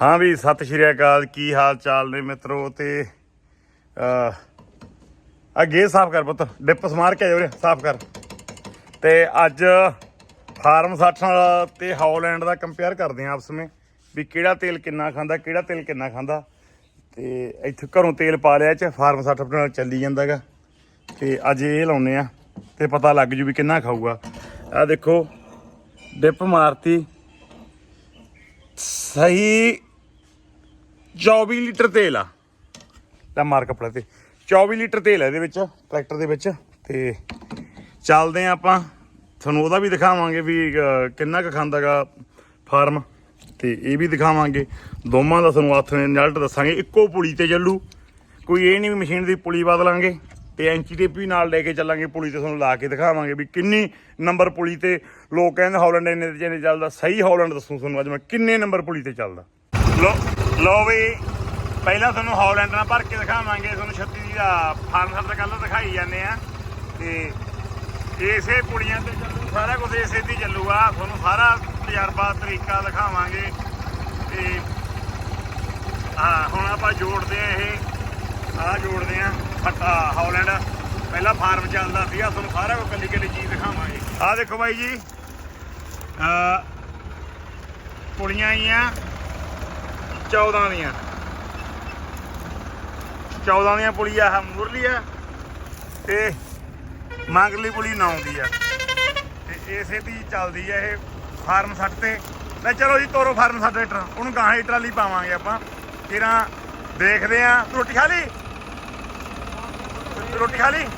ਹਾਂ ਵੀ ਸਤਿ ਸ਼੍ਰੀ ਅਕਾਲ, ਕੀ ਹਾਲ ਚਾਲ ਨੇ ਮਿੱਤਰੋ ਤੇ ਅ ਅੱਗੇ ਸਾਫ਼ ਕਰ ਪੁੱਤ ਡਿਪਸ ਮਾਰ ਕੇ ਆਇਓ ਸਾਫ਼ ਕਰ। ਤੇ ਅੱਜ ਫਾਰਮ 60 ਤੇ ਹੌਲੈਂਡ ਦਾ ਕੰਪੇਅਰ ਕਰਦੇ ਆਂ ਆਪਸ ਵਿੱਚ, ਵੀ ਕਿਹੜਾ ਤੇਲ ਕਿੰਨਾ ਖਾਂਦਾ, ਕਿਹੜਾ ਤੇਲ ਕਿੰਨਾ ਖਾਂਦਾ। ਤੇ ਇੱਥੇ ਘਰੋਂ ਤੇਲ ਪਾ ਲਿਆ ਚ, ਫਾਰਮ 60 ਨਾਲ ਚੱਲੀ ਜਾਂਦਾਗਾ ਤੇ ਅੱਜ ਇਹ ਲਾਉਨੇ ਆ, ਤੇ ਪਤਾ ਲੱਗ ਜੂ ਵੀ ਕਿੰਨਾ ਖਾਊਗਾ। ਆ ਦੇਖੋ, ਡਿਪ ਮਾਰਤੀ। ਸਹੀ 24 ਲੀਟਰ ਤੇਲ ਆ। ਤਾਂ ਮਾਰ ਕੱਪੜਾ ਤੇ। 24 ਲੀਟਰ ਤੇਲ ਹੈ ਇਹਦੇ ਵਿੱਚ, ਟਰੈਕਟਰ ਦੇ ਵਿੱਚ। ਤੇ ਚੱਲਦੇ ਆ ਆਪਾਂ। ਤੁਹਾਨੂੰ ਉਹਦਾ ਵੀ ਦਿਖਾਵਾਂਗੇ ਵੀ ਕਿੰਨਾ ਕੁ ਖਾਂਦਾਗਾ ਫਾਰਮ। ਤੇ ਇਹ ਵੀ ਦਿਖਾਵਾਂਗੇ। ਦੋਵਾਂ ਦਾ ਤੁਹਾਨੂੰ ਹੱਥ ਰਿਜ਼ਲਟ ਦੱਸਾਂਗੇ। ਇੱਕੋ ਪੁਲੀ ਤੇ ਚੱਲੂ। ਕੋਈ ਇਹ ਨਹੀਂ ਵੀ ਮਸ਼ੀਨ ਦੀ ਪੁਲੀ ਬਦਲਾਂਗੇ। ਤੇ ਐਂਚੀ ਟੇਪ ਵੀ ਨਾਲ ਲੈ ਕੇ ਚੱਲਾਂਗੇ ਪੁਲੀ ਤੇ ਤੁਹਾਨੂੰ ਲਾ ਕੇ ਦਿਖਾਵਾਂਗੇ ਵੀ ਕਿੰਨੀ ਨੰਬਰ ਪੁਲੀ ਤੇ ਲੋਕ ਕਹਿੰਦੇ ਹਾਲੈਂਡ ਇੰਨੇ ਤੇ ਜਿਹਨੇ ਚੱਲਦਾ। ਸਹੀ ਹਾਲੈਂਡ ਦੱਸੂ ਤੁਹਾਨੂੰ ਅੱਜ ਮੈਂ ਕਿੰਨੇ ਨੰਬਰ ਪੁਲੀ ਤੇ ਚੱਲਦਾ। ਲੋ ਲੋ ਵੀ, ਪਹਿਲਾਂ ਤੁਹਾਨੂੰ ਹੌਲੈਂਡ ਨਾਲ ਭਰ ਕੇ ਦਿਖਾਵਾਂਗੇ, ਤੁਹਾਨੂੰ 36 ਦੀ ਦਾ ਫਾਰਮ ਸਰ ਦਾ ਕੱਲ ਦਿਖਾਈ ਜਾਂਦੇ ਆ। ਤੇ ਇਸੇ ਪੁੜੀਆਂ ਤੇ ਚੱਲੂ, ਸਾਰਾ ਕੁਝ ਇਸੇ ਦੀ ਚੱਲੂਗਾ। ਤੁਹਾਨੂੰ ਸਾਰਾ ਤਜਰਬਾ, ਤਰੀਕਾ ਦਿਖਾਵਾਂਗੇ। ਤੇ ਹਾਂ ਹੁਣ ਆਪਾਂ ਜੋੜਦੇ ਆ ਇਹ। ਆਹ ਜੋੜਦੇ ਆ ਫੱਟਾ ਹੌਲੈਂਡ ਪਹਿਲਾਂ ਫਾਰਮ ਚੱਲਦਾ ਸੀਗਾ, ਤੁਹਾਨੂੰ ਸਾਰਾ ਕੁਝ ਕੱਲੀ ਕੱਲੀ ਚੀਜ਼ ਦਿਖਾਵਾਂਗੇ। ਆਹ ਦੇਖੋ ਬਾਈ ਜੀ। ਆ ਪੁੜੀਆਂ ਆਈਆਂ। 14 ਦੀਆਂ। 14 ਦੀਆਂ ਪੁਲੀ ਆ, ਆਹ ਮੁਰਲੀ ਆ ਤੇ ਮੰਗਲੀ ਪੁਲੀ 9 ਦੀ ਆ। ਤੇ ਇਸੇ ਦੀ ਚੱਲਦੀ ਆ ਇਹ ਫਾਰਮ 60 ਤੇ। ਲੈ ਚਲੋ ਜੀ ਤੋਰੋ ਫਾਰਮ 60 ਲੀਟਰ ਉਹਨੂੰ ਗਾਹਾਂ ਦੀ ਟਰਾਲੀ ਪਾਵਾਂਗੇ ਆਪਾਂ। ਕਿਰਾਂ, ਦੇਖਦੇ ਆ। ਰੋਟੀ ਖਾ ਲਈ? ਰੋਟੀ ਖਾ ਲਈ?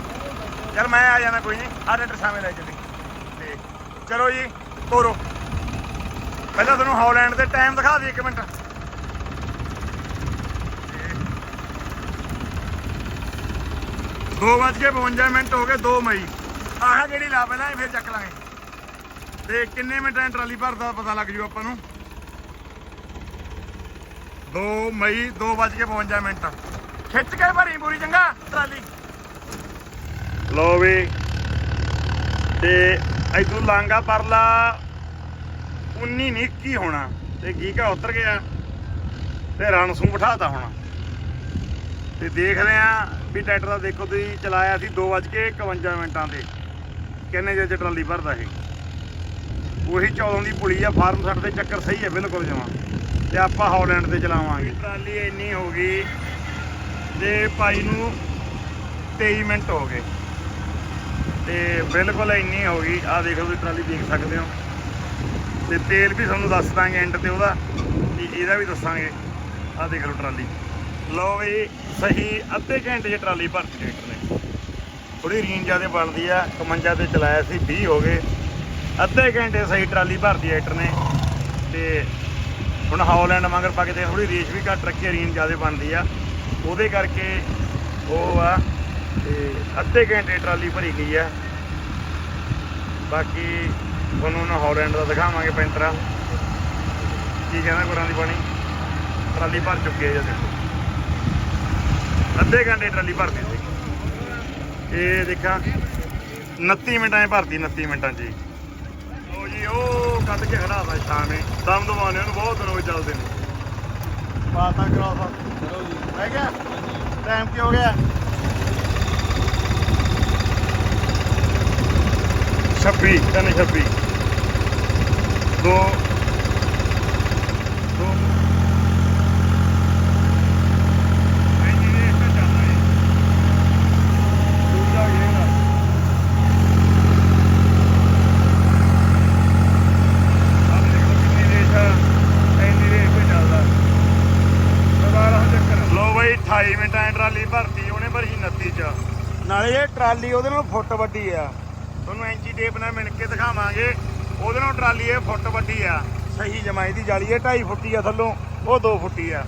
ਚਲ ਮੈਂ ਆ ਜਾਣਾ ਕੋਈ ਨਹੀਂ ਆ ਟਰੈਕਟਰ ਸਾਹਮਣੇ ਲੈ ਚੱਲੀ। ਤੇ ਚਲੋ ਜੀ, ਤੋਰੋ। ਪਹਿਲਾਂ ਤੁਹਾਨੂੰ ਹਾਲੈਂਡ ਦੇ ਟਾਈਮ ਦਿਖਾ ਦੇ 1 ਮਿੰਟ। ਦੋ ਵੱਜ ਕੇ 52 ਮਿੰਟ ਹੋ ਗਏ 2 ਮਈ। ਆਹ ਕਿਹੜੀ ਲਾ ਪਹਿਲਾਂ ਇਹ ਫਿਰ ਚੱਕ ਲਾਂਗੇ। ਤੇ ਕਿੰਨੇ ਮਿੰਟਾਂ ਟਰਾਲੀ ਭਰਦਾ ਪਤਾ ਲੱਗ ਜੂ ਆਪਾਂ ਨੂੰ। 2 ਮਈ 2 ਵੱਜ ਕੇ 52 ਮਿੰਟ। ਖਿੱਚ ਕੇ ਭਰੀ ਪੂਰੀ, ਚੰਗਾ, ਟਰਾਲੀ। ਲੋ ਵੀ। ਤੇ ਇਦੋਂ ਲਾਂਗਾ ਪਰਲਾ 19 ਨਹੀਂ 21 ਹੋਣਾ। ਤੇ ਗੀਕਾ ਉਤਰ ਗਿਆ। ਤੇ ਰਣਸੂ ਬਿਠਾਤਾ ਹੋਣਾ। ਤੇ ਦੇਖਦੇ ਆ ਵੀ ਟਰੈਕਟਰ ਦਾ ਦੇਖੋ ਤੁਸੀਂ ਚਲਾਇਆ ਸੀ 2:51 ਮਿੰਟਾਂ ਤੇ। ਕਿੰਨੇ ਜੇ ਟਰਾਲੀ ਭਰਦਾ ਇਹ? ਉਹੀ 14 ਦੀ ਪੁਲੀ ਆ, ਫਾਰਮ ਸੱਟ ਦੇ ਚੱਕਰ ਸਹੀ ਹੈ ਬਿਲਕੁਲ ਜਮਾ। ਤੇ ਆਪਾਂ ਹਾਲੈਂਡ ਤੇ ਚਲਾਵਾਂਗੇ। ਟਰਾਲੀ ਇੰਨੀ ਹੋ ਗਈ ਤੇ ਭਾਈ ਨੂੰ 23 ਮਿੰਟ ਹੋ ਗਏ। ਤੇ ਬਿਲਕੁਲ ਇੰਨੀ ਹੋ ਗਈ। ਆ ਦੇਖੋ ਤੁਸੀਂ ਟਰਾਲੀ ਦੇਖ ਸਕਦੇ ਹੋ। ਤੇ ਤੇਲ ਵੀ ਤੁਹਾਨੂੰ ਦੱਸ ਦਾਂਗੇ ਐਂਡ ਤੇ ਉਹਦਾ। ਇਹਦਾ ਵੀ ਦੱਸਾਂਗੇ। ਆ ਦੇਖ ਲਓ ਟਰਾਲੀ। ਲਓ ਵੀ ਸਹੀ ਅੱਧੇ ਘੰਟੇ 'ਚ ਟਰਾਲੀ ਭਰਤੀ ਟਰੈਕਟਰ ਨੇ। ਥੋੜੀ ਰੀਨ ਜਿਆਦੇ ਬਣਦੀ ਆ 51 ਤੇ ਚਲਾਇਆ ਸੀ 20 ਹੋ ਗਏ। ਅੱਧੇ ਘੰਟੇ ਸਹੀ ਟਰਾਲੀ ਭਰਤੀ ਟਰੈਕਟਰ ਨੇ ਤੇ ਹੁਣ ਹੌਲੈਂਡ ਵਾਂਗਰ ਪਾ ਕੇ ਤੇ ਥੋੜੀ ਰੇਸ ਵੀ ਘੱਟ ਰੱਖੀ ਰੀਨ ਜਿਆਦੇ ਬਣਦੀ ਆ। ਉਹਦੇ ਕਰਕੇ ਉਹ ਆ ਤੇ ਅੱਧੇ ਘੰਟੇ ਟਰਾਲੀ ਭਰੀ ਗਈ ਆ। ਬਾਕੀ ਤੁਹਾਨੂੰ ਨਾ ਹਾਲੈਂਡ ਦਾ ਦਿਖਾਵਾਂਗੇ ਪੈਂਤਰਾ। ਕੀ ਕਹਿੰਦਾ ਗੁਰਾਂ ਦੀ ਬਾਣੀ? ਟਰਾਲੀ ਭਰ ਚੁੱਕੀ ਹੈ ਜੀ ਦੇਖੋ ਅੱਧੇ ਘੰਟੇ ਟਰਾਲੀ ਭਰਦੀ ਸੀ। ਇਹ ਦੇਖਾਂ 29 ਮਿੰਟਾਂ 'ਚ ਭਰਤੀ 29 ਮਿੰਟਾਂ 'ਚ ਜੀ। ਲੋ ਜੀ ਉਹ ਕੱਢ ਕੇ ਖੜਾਤਾ ਸ਼ਾਮੇ ਦਮ ਦਮਾਨੇ ਉਹਨੂੰ ਬਹੁਤ ਗਏ ਚੱਲਦੇ ਨੇ। ਪਾਤਾ ਕਰਾਸਾ ਚਲੋ ਜੀ। ਰਹਿ ਗਿਆ ਟਾਈਮ ਕੀ ਹੋ ਗਿਆ? 26 ਤਿੰਨ 26 ਦੋ ਦੋ ਨਹੀਂ ਨਹੀਂ ਇਹ ਤਾਂ ਚੱਲਦਾ ਹੈ ਦੂਜਾ ਇਹ ਨਾ ਆਹ ਦੇਖੋ ਕਿੰਨੀ ਰੇਸ ਆ, ਇੰਨੀ ਰੇਸ ਤੇ ਚੱਲਦਾ ਦੁਬਾਰਾ ਚੱਕਰ ਲੋ ਬਈ 28 ਮਿੰਟਾਂ ਦੀ ਟਰਾਲੀ ਭਰਤੀ ਉਹਨੇ ਭਰੀ 29 ਚ। ਨਾਲੇ ਇਹ ਟਰਾਲੀ ਉਹਦੇ ਨਾਲ ਫੁੱਟ ਵੱਡੀ ਆ। ਤੁਹਾਨੂੰ ਐਂਚੀ ਟੇਪ ਨਾਲ ਮਿਣ ਕੇ ਦਿਖਾਵਾਂਗੇ। ਉਹਦੇ ਨਾਲ ਟਰਾਲੀ ਇਹ ਫੁੱਟ ਵੱਡੀ ਆ। ਸਹੀ ਜਮਾਈ ਦੀ ਜਾਲੀ ਇਹ 2.5 ਫੁੱਟੀ ਆ ਥੱਲੋਂ, ਉਹ 2 ਫੁੱਟੀ ਆ।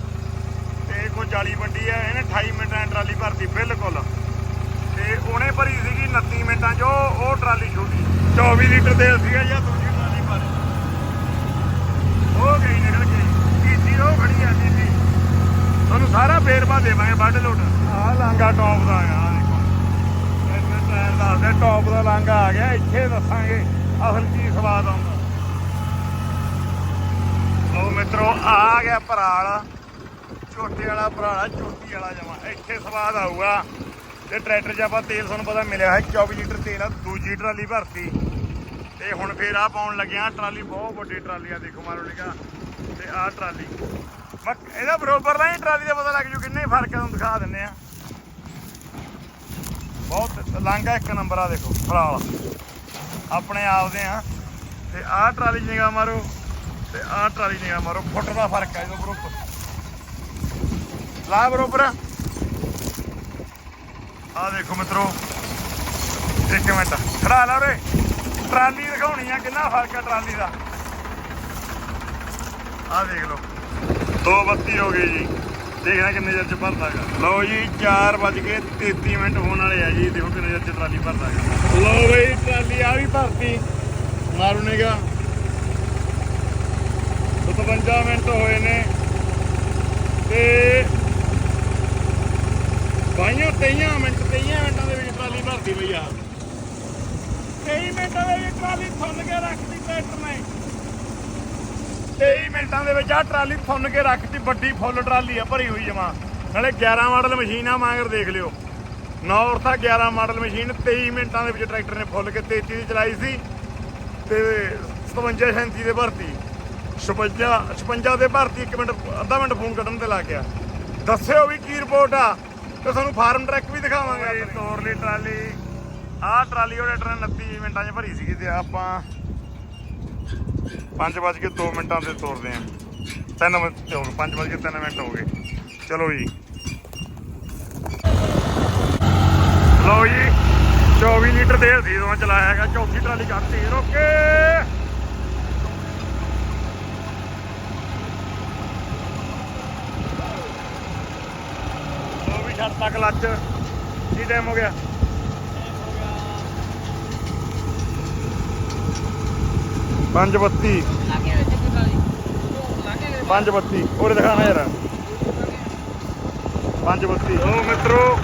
ਤੇ ਕੋਈ ਜਾਲੀ ਵੱਡੀ ਆ, ਇਹਨੇ 28 ਮਿੰਟਾਂ ਟਰਾਲੀ ਭਰਤੀ ਬਿਲਕੁਲ। ਤੇ ਉਹਨੇ ਭਰੀ ਸੀਗੀ 29 ਮਿੰਟਾਂ 'ਚ, ਉਹ ਉਹ ਟਰਾਲੀ ਛੋਟੀ। 24 ਲੀਟਰ ਤੇਲ ਸੀਗਾ ਜਾਂ ਦੂਜੀ ਟਰਾਲੀ ਭਰ। ਉਹ ਗਈ ਨਿਕਲ ਕੇ। ਤੀਜੀ, ਉਹ ਖੜੀ ਆ, ਤੀਜੀ। ਤੁਹਾਨੂੰ ਸਾਰਾ ਵੇਰਵਾ ਦੇਵਾਂਗੇ ਵੱਡ ਲੋਟ ਆਹ ਲਾਂਗਾ ਟੌਪ ਦਾ ਆ ਆਹ ਦੇਖੋ ਇਹਨੇ ਟਾਇਰ ਦੱਸਦੇ ਟੌਪ ਦਾ ਲਾਂਗਾ ਆ ਗਿਆ, ਇੱਥੇ ਦੱਸਾਂਗੇ ਅਸਲ ਕੀ ਸਵਾਦ ਆਉਂਦਾ। ਉਹ ਮਿੱਤਰੋ, ਆ ਗਿਆ ਪਰਾਲ ਝੋਟੇ ਵਾਲਾ ਪਰਾਲ ਛੋਟੀ ਵਾਲਾ ਜਮਾ। ਇੱਥੇ ਸਵਾਦ ਆਊਗਾ। ਤੇ ਟਰੈਕਟਰ 'ਚ ਆਪਾਂ ਤੇਲ ਤੁਹਾਨੂੰ ਪਤਾ ਮਿਲਿਆ ਹੈ 24 ਲੀਟਰ ਤੇਲ ਆ, ਦੂਜੀ ਟਰਾਲੀ ਭਰਤੀ। ਤੇ ਹੁਣ ਫੇਰ ਆ ਪਾਉਣ ਲੱਗਿਆ ਟਰਾਲੀ, ਬਹੁਤ ਵੱਡੀ ਟਰਾਲੀ ਆ, ਦੇਖੋ ਮਾਰੋ ਨਿਕਾ ਤੇ ਆਹ ਟਰਾਲੀ। ਮੈਂ ਇਹਦਾ ਬਰੋਬਰ ਦਾ ਹੀ ਟਰਾਲੀ ਦਾ ਪਤਾ ਲੱਗ ਜੂ ਕਿੰਨੇ ਫ਼ਰਕ ਆ, ਤੁਹਾਨੂੰ ਦਿਖਾ ਦਿੰਨੇ ਆ। ਬਹੁਤ ਲਾਂਘਾ ਇੱਕ ਨੰਬਰ ਆ ਦੇਖੋ ਫਰਾਲ ਆਪਣੇ ਆਪ ਦੇ ਆ। ਤੇ ਆਹ ਟਰਾਲੀ ਨਿਗਾ ਮਾਰੋ, ਤੇ ਆਹ ਟਰਾਲੀ ਨਿਗਾ ਮਾਰੋ, ਫੁੱਟ ਦਾ ਫ਼ਰਕ ਆ ਇਹਦਾ ਬਰੋਬਰ ਲਾ ਬਰੋਬਰ। ਆ ਦੇਖੋ ਮਿੱਤਰੋ, ਇੱਕ ਮਿੰਟ। ਖੜਾ ਲਾ ਰੇ ਟਰਾਲੀ ਦਿਖਾਉਣੀ ਆ, ਕਿੰਨਾ ਫ਼ਰਕ ਹੈ ਟਰਾਲੀ ਦਾ। ਆ ਦੇਖ ਲਓ। ਦੋ ਬੱਤੀ ਹੋ ਗਈ ਜੀ। ਦੇਖਣਾ ਕਿੰਨੇ ਚਿਰ ਚ ਭਰਦਾ ਲਓ ਜੀ 4 ਵੱਜ ਕੇ 33 ਮਿੰਟ ਹੋਣ ਵਾਲੇ ਆ ਜੀ। ਦੇਖੋ ਕਿੰਨੇ ਚਿਰ ਚ ਟਰਾਲੀ ਭਰਦਾ ਲਓ ਬਈ, ਟਰਾਲੀ ਆ ਵੀ ਭਰਤੀ। ਮਾਰੂ ਨੇਗਾ 57 ਮਿੰਟ ਹੋਏ ਨੇ। ਤੇ ਬਾਈਆਂ 23 ਮਿੰਟ 23 ਮਿੰਟਾਂ ਦੇ ਵਿੱਚ ਟਰਾਲੀ ਭਰਤੀ ਪਈ ਆ। 23 ਮਿੰਟਾਂ ਦੇ ਵਿੱਚ ਟਰਾਲੀ ਥੁੰਨ ਕੇ ਰੱਖਦੀ ਟਰੈਕਟਰ ਨੇ। 23 ਮਿੰਟਾਂ ਦੇ ਵਿੱਚ ਆ ਟਰਾਲੀ ਥੁੰਨ ਕੇ ਰੱਖਤੀ, ਵੱਡੀ ਫੁੱਲ ਟਰਾਲੀ ਆ, ਭਰੀ ਹੋਈ ਜਮਾ। ਨਾਲੇ 11 ਮਾਡਲ ਮਸ਼ੀਨ ਆ, ਮਾਂਗਰ ਦੇਖ ਲਿਓ। ਨੌਰਥ ਆ 11 ਮਾਡਲ ਮਸ਼ੀਨ 23 ਮਿੰਟਾਂ ਦੇ ਵਿੱਚ ਟਰੈਕਟਰ ਨੇ ਫੁੱਲ ਕੇ 33 ਦੀ ਚਲਾਈ ਸੀ ਤੇ 57 37 ਦੇ ਭਰਤੀ। 56 56 ਦੇ ਭਰਤੀ 1 ਮਿੰਟ, ਅੱਧਾ ਮਿੰਟ ਫੋਨ ਕੱਢਣ ਤੇ ਲੱਗ ਗਿਆ। ਦੱਸਿਓ ਵੀ ਕੀ ਰਿਪੋਰਟ ਆ, ਤੇ ਤੁਹਾਨੂੰ ਫਾਰਮ ਟਰੈਕ ਵੀ ਦਿਖਾਵਾਂਗੇ। ਤੋਰ ਲਈ ਟਰਾਲੀ। ਆਹ ਟਰਾਲੀ ਉਹ ਟਰੈਕਟਰ 29 ਮਿੰਟਾਂ 'ਚ ਭਰੀ ਸੀਗੀ ਤੇ ਆਪਾਂ 5 ਵੱਜ ਕੇ 2 ਮਿੰਟਾਂ ਤੇ ਤੋਰਦੇ ਆਂ। 3 ਮਿੰਟ ਹੋ ਗਏ 5 ਵੱਜ ਕੇ 3 ਮਿੰਟ ਹੋ ਗਏ। ਚਲੋ ਜੀ। ਲਓ ਜੀ 24 ਲੀਟਰ ਤੇਲ ਸੀ, ਜਦੋਂ ਚਲਾਇਆ ਹੈਗਾ, ਚੌਥੀ ਟਰਾਲੀ ਕੱਢਤੀ ਰੋਕੇ ਉਹ ਵੀ ਛੱਡਤਾ ਕਲੱਚ ਕੀ ਟਾਈਮ ਹੋ ਗਿਆ? ਪੰਜ ਬੱਤੀ। ਪੰਜ ਬੱਤੀ। ਉਰੇ ਦਿਖਾਣਾ ਯਾਰ। ਪੰਜ ਬੱਤੀ। ਉਹ ਮਿੱਤਰੋ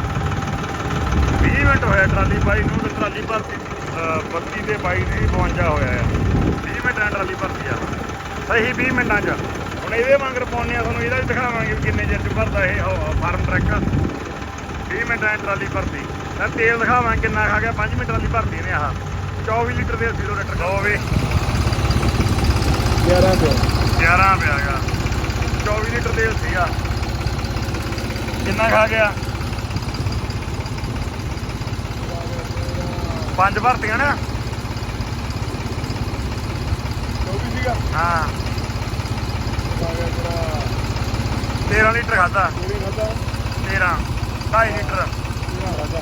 20 ਮਿੰਟ ਹੋਇਆ ਟਰਾਲੀ ਬਾਈ ਨੂੰ ਤੇ ਟਰਾਲੀ ਭਰਤੀ ਅਹ, ਬੱਤੀ ਤੇ ਬਾਈ ਦੀ 52 ਹੋਇਆ ਆ। 20 ਮਿੰਟਾਂ ਦੀ ਟਰਾਲੀ ਭਰਤੀ ਆ। ਸਹੀ 20 ਮਿੰਟਾਂ 'ਚ। ਹੁਣ ਇਹਦੇ ਵਾਂਗਰ ਪਾਉਣੇ ਆ ਤੁਹਾਨੂੰ ਇਹਦਾ ਵੀ ਦਿਖਾਵਾਂਗੇ ਕਿੰਨੇ ਚਿਰ 'ਚ ਭਰਦਾ ਇਹ ਫਾਰਮ ਟਰੱਕ। 20 ਮਿੰਟਾਂ ਦੀ ਟਰਾਲੀ ਭਰਤੀ। ਤਾਂ ਤੇਲ ਦਿਖਾਵਾਂਗੇ ਕਿੰਨਾ ਖਾ ਗਿਆ 5 ਮਿੰਟ ਟਰਾਲੀ ਭਰਤੀ ਨੇ ਆਹ। 24 ਲੀਟਰ ਦੇ 0 ਲੀਟਰ ਹੋ ਵੀ। 11 ਤੋਂ 11 ਪਿਆ ਗਾ 24 ਲੀਟਰ ਤੇਲ ਸੀਗਾ। ਕਿੰਨਾ ਖਾ ਗਿਆ? ਪੰਜ ਭਰਤੀਆਂ ਨਾ? 24 ਸੀਗਾ। ਹਾਂ। ਆ ਗਿਆ ਤੇਰਾ 13 ਲੀਟਰ ਖਾਦਾ ਕਿਹੜੇ ਖਾਦਾ 13 2.5 ਲੀਟਰ ਖਾਦਾ